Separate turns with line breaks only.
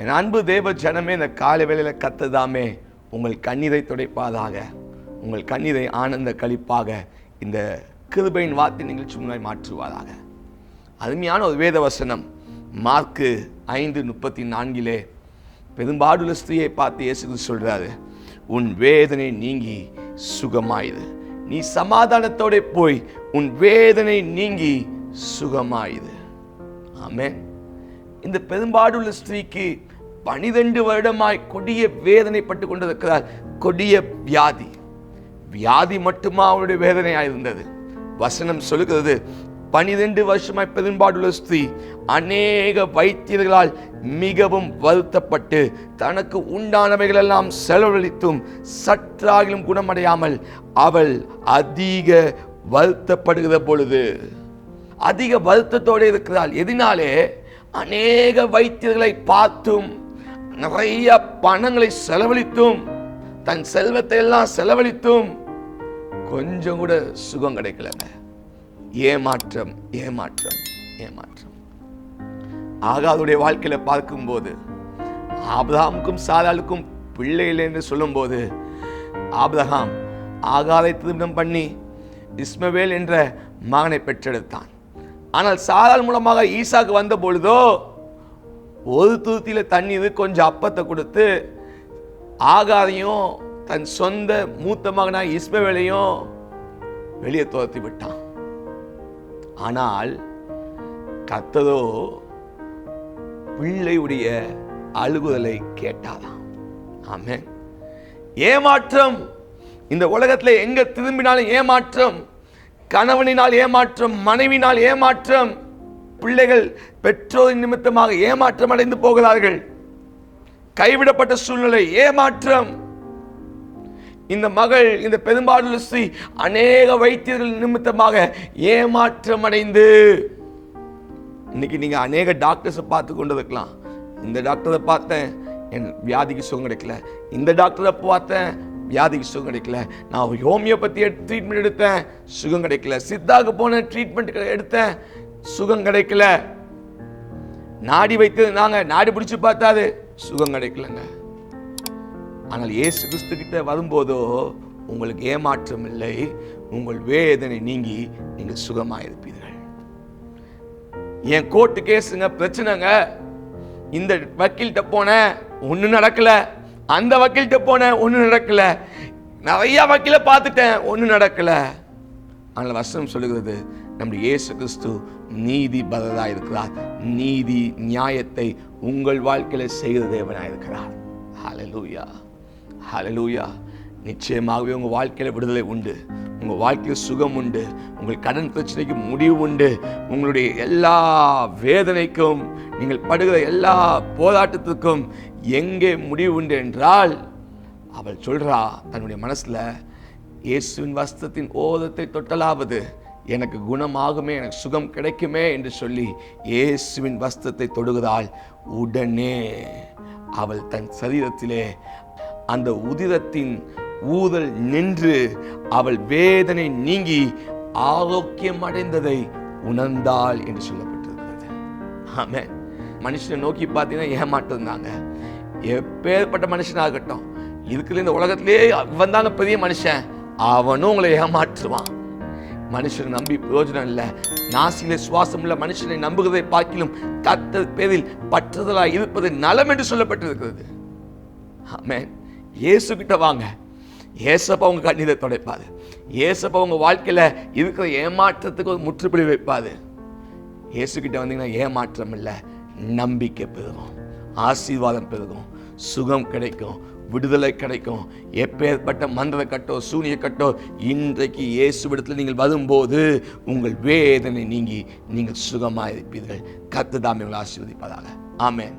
என் அன்பு தேவ ஜனமே இந்த காலை வேளையில் கத்ததாமே. உங்கள் கண்ணீரை துடைப்பாதாக உங்கள் கண்ணீரை ஆனந்த கழிப்பாக. இந்த கிருபையின் வார்த்தை நிகழ்ச்சி முன்னாடி மாற்றுவாராக. அருமையான ஒரு வேத வசனம். மார்க்கு ஐந்து முப்பத்தி நான்கிலே பெரும்பாடுள்ள ஸ்திரீயை பார்த்து இயேசு சொல்கிறாரு உன் வேதனை நீங்கி சுகமாயுது நீ சமாதானத்தோட போய் உன் வேதனை நீங்கி சுகமாயுது ஆமென். இந்த பெரும்பாடுள்ள ஸ்திரீக்கு பனிரெண்டு வருடமாய் கொடிய வேதனைப்பட்டு கொண்டிருக்கிறார். கொடிய வியாதி. வியாதி மட்டுமா அவருடைய வேதனையாக இருந்தது வசனம் சொல்லுகிறது பனிரெண்டு வருஷமாய் பெரும்பாடுள்ள ஸ்திரீ அநேக வைத்தியர்களால் மிகவும் வருத்தப்பட்டு தனக்கு உண்டானவைகளெல்லாம் செலவழித்தும் சற்றாகிலும் குணமடையாமல் அவள் அதிக வருத்தப்படுகிற பொழுது அதிக வருத்தத்தோடு இருக்கிறாள். எதினாலே அநேக வைத்தியர்களை பார்த்தும் நிறைய பணங்களை செலவழித்தும் தன் செல்வத்தை எல்லாம் செலவழித்தும் கொஞ்சம் கூட சுகம் கிடைக்கலங்க. ஏமாற்றம் ஏமாற்றம் ஏமாற்றம். ஆகாதுடைய வாழ்க்கையில பார்க்கும்போது ஆபதாமுக்கும் சாராளுக்கும் பிள்ளை இல்லை என்று சொல்லும்போது ஆபதகாம் ஆகாதை திருமணம் பண்ணி இஸ்மவேல் என்ற மகனை பெற்றெடுத்தான். ஆனால் சாராள் மூலமாக ஈசாக்கு வந்த பொழுதோ ஒரு தூத்தில தண்ணீர் கொஞ்சம் அப்பத்தை கொடுத்து ஆகாதையும் தன் சொந்த மூத்த மகனாக இஸ்மவேலையும் வெளியே துரத்தி விட்டான். ஆனால் கத்ததோ பிள்ளையுடைய அழுகுதலை கேட்டாராம். ஆமே ஏமாற்றம். இந்த உலகத்தில் எங்கே திரும்பினாலும் ஏமாற்றம். கணவனினால் ஏமாற்றம் மனைவினால் ஏமாற்றம். பிள்ளைகள் பெற்றோரின் நிமித்தமாக ஏமாற்றம் அடைந்து போகிறார்கள். கைவிடப்பட்ட சூழ்நிலை ஏமாற்றம். இந்த மகள் இந்த பெரும்பாலுள்ள ஸ்ரீ அநேக வைத்தியர்கள் நிமித்தமாக ஏமாற்றம் அடைந்து இன்னைக்கு நீங்க அநேக டாக்டர்ஸை பார்த்து கொண்டு இருக்கலாம் இந்த டாக்டரை பார்த்தேன் என் வியாதிக்கு சுகம் கிடைக்கல இந்த டாக்டரை பார்த்தேன் வியாதிக்கு சுகம் கிடைக்கல நான் ஹோமியோபதி ட்ரீட்மெண்ட் எடுத்தேன் சுகம் கிடைக்கல சித்தாக்கு போன ட்ரீட்மெண்ட் எடுத்தேன் சுகம் கிடைக்கல. நாடி வைத்தது நாங்க நாடி பிடிச்சு பார்த்தாது. சுகம் கிடைக்கலங்க. ஆனால் இயேசு கிறிஸ்து கிட்ட வரும்போதோ உங்களுக்கு ஏமாற்றம் இல்லை உங்கள் வேதனை நீங்கி நீங்கள் சுகமாயிருப்பீர்கள். என் கோர்ட்டு கேஸுங்க பிரச்சனைங்க. இந்த வக்கீல்கிட்ட போனேன் ஒன்றும் நடக்கல. அந்த வக்கீல்கிட்ட போனேன் ஒன்றும் நடக்கல. நிறைய வக்கீலை பார்த்துட்டேன் ஒன்றும் நடக்கல. ஆனால் வசனம் சொல்லுகிறது நம்முடைய இயேசு கிறிஸ்து நீதி பரதா இருக்கிறார். நீதி நியாயத்தை உங்கள் வாழ்க்கையில் செய்கிற தேவனாக இருக்கிறார். ஹலலூயா ஹலலூயா நிச்சயமாகவே உங்கள் வாழ்க்கையில் விடுதலை உண்டு. உங்கள் வாழ்க்கையில் சுகம் உண்டு. உங்கள் கடன் பிரச்சனைக்கு முடிவு உண்டு. உங்களுடைய எல்லா வேதனைக்கும் நீங்கள் படுகிற எல்லா போராட்டத்துக்கும் எங்கே முடிவு உண்டு என்றால் அவள் சொல்கிறா தன்னுடைய மனசில் இயேசுவின் வஸ்திரத்தின் ஓதத்தை தொட்டலாவது எனக்கு குணமாகுமே எனக்கு சுகம் கிடைக்குமே என்று சொல்லி இயேசுவின் வஸ்திரத்தை தொடுகிறாள். உடனே அவள் தன் சரீரத்திலே அந்த உதிரத்தின் ஊதல் நின்று அவள் வேதனை நீங்கி ஆரோக்கியம் அடைந்ததை உணர்ந்தாள் என்று சொல்லப்பட்டிருக்கிறது. ஆமே மனுஷனை நோக்கி பார்த்தீங்கன்னா ஏமாட்டிருந்தாங்க எப்பேற்பட்ட மனுஷனாகட்டும் இருக்கிற இந்த உலகத்திலே இவன் தாங்க பெரிய மனுஷன் அவனும் உங்களை ஏமாற்றுவான். மனுஷனை நம்பி பிரயோஜனம் இல்லை. நாசியில சுவாசம் உள்ள மனுஷனை நம்புகிறதை பார்க்கிலும் கத்த பேரில் பற்றுதலாக இருப்பது நலம் என்று சொல்லப்பட்டிருக்கிறது. ஆமென். இயேசு கிட்ட வாங்க. ஏசப்பா உங்க கண்ணீரை துடைப்பாரு. ஏசப்பா உங்க வாழ்க்கையில இருக்கிற ஏமாற்றத்துக்கு ஒரு முற்றுப்புள்ளி வைப்பாது இயேசு கிட்ட வந்தீங்கன்னா ஏமாற்றம் இல்லை நம்பிக்கை பெருகும் ஆசீர்வாதம் பெருகும் சுகம் கிடைக்கும் விடுதலை கிடைக்கும். எப்பேற்பட்ட மந்திர கட்டோ சூனிய கட்டோ இன்றைக்கு இயேசுவிடத்தில் நீங்கள் வரும்போது உங்கள் வேதனை நீங்கி நீங்கள் சுகமாக இருப்பீர்கள் கத்து தாமே உங்களை ஆசீர்வதிப்பதாக ஆமேன்.